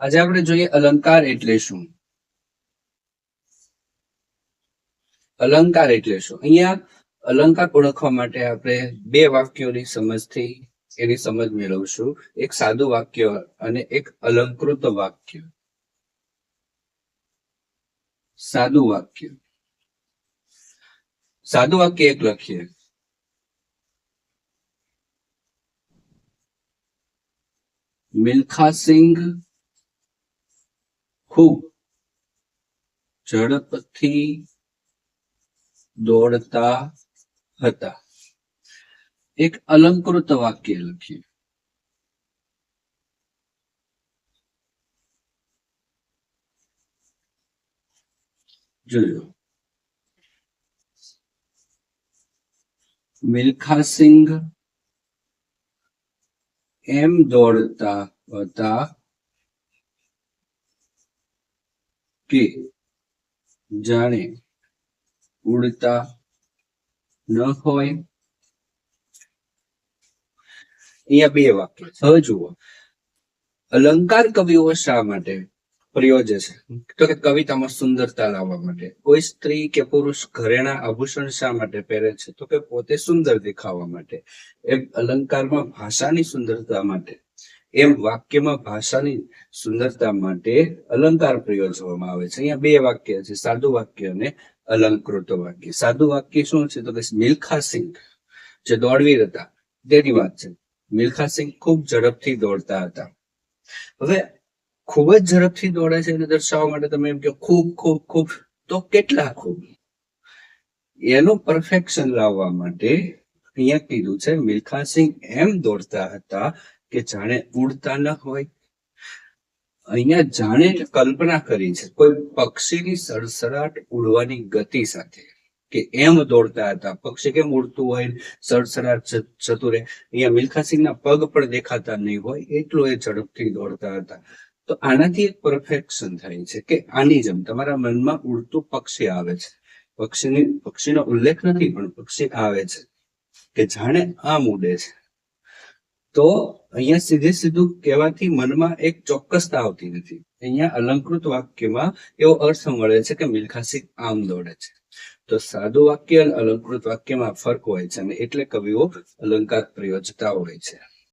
આજે આપણે જોઈએ અલંકાર એટલે શું? અલંકાર એટલે શું? અહીંયા અલંકાર ઓળખવા માટે આપણે બે વાક્યોની સમજથી એની સમજ મેળવશું. એક સાદું વાક્ય અને એક અલંકૃત વાક્ય. સાદું વાક્ય. સાદું વાક્ય એક લખીએ. મિલ્ખા સિંઘ ખૂબ ઝડપથી દોડતા હતા એક અલંકૃત વાક્ય લખીએ જોયો મિલ્ખા સિંઘ એમ દોડતા હતા કે જાણે ઉડતા ન હોય? અહીંયા બે વાક્ય. હવે જુઓ. અલંકાર કવિઓ શા માટે પ્રયોજે છે? તો કે કવિતામાં સુંદરતા લાવવા માટે. કોઈ સ્ત્રી કે પુરુષ ઘરેણા આભૂષણ શા માટે પહેરે છે? તો કે પોતે સુંદર દેખાવા માટે. એ અલંકારમાં ભાષાની સુંદરતા માટે. એમ વાક્યમાં ભાષાની સુંદરતા માટે અલંકાર પ્રયોજવામાં આવે છે. અહીંયા બે વાક્ય છે, સાદું વાક્ય અને અલંકૃત વાક્ય. સાદું વાક્ય શું છે? તો કે મિલ્ખા સિંહ જે દોડવીર હતા, તેની વાત છે. મિલ્ખા સિંહ ખૂબ ઝડપથી દોડતા હતા. હવે ખૂબ જ ઝડપથી દોડે છે એને દર્શાવવા માટે તમે એમ કે ખૂબ ખૂબ ખૂબ. તો કેટલા ખૂબ? એનું પરફેક્શન લાવવા માટે અહીંયા કીધું છે, મિલ્ખા સિંહ એમ દોડતા હતા કે જાણે ઉડતા ન હોય. અહીંયા જાણે કલ્પના કરી છે, કોઈ પક્ષીની સડસડાટ ઉડવાની ગતિ સાથે કે એમ દોડતા હતા. પક્ષી કેમ ઉડતું હોય, સડસડાટ જતું રહે. અહીંયા મિલ્ખાસિંહના પગ પણ દેખાતા નહીં હોય, એટલું એ ઝડપથી દોડતા હતા. તો આનાથી એક પરફેક્શન થાય છે કે આની જેમ તમારા મનમાં ઉડતું પક્ષી આવે છે. પક્ષીની, પક્ષીનો ઉલ્લેખ નથી, પણ પક્ષી આવે છે કે જાણે આમ ઉડે છે. તો અહીંયા સીધે સીધું કહેવાથી મનમાં એક ચોક્કસતા આવતી નથી. અહીંયા અલંકૃત વાક્યમાં એવો અર્થ મળે છે કે મિલ્ખા સિંહ આમ દોડે છે. તો સાદું વાક્ય અને અલંકૃત વાક્યમાં ફરક હોય છે અને એટલે કવિઓ અલંકાર પ્રયોજતા હોય છે.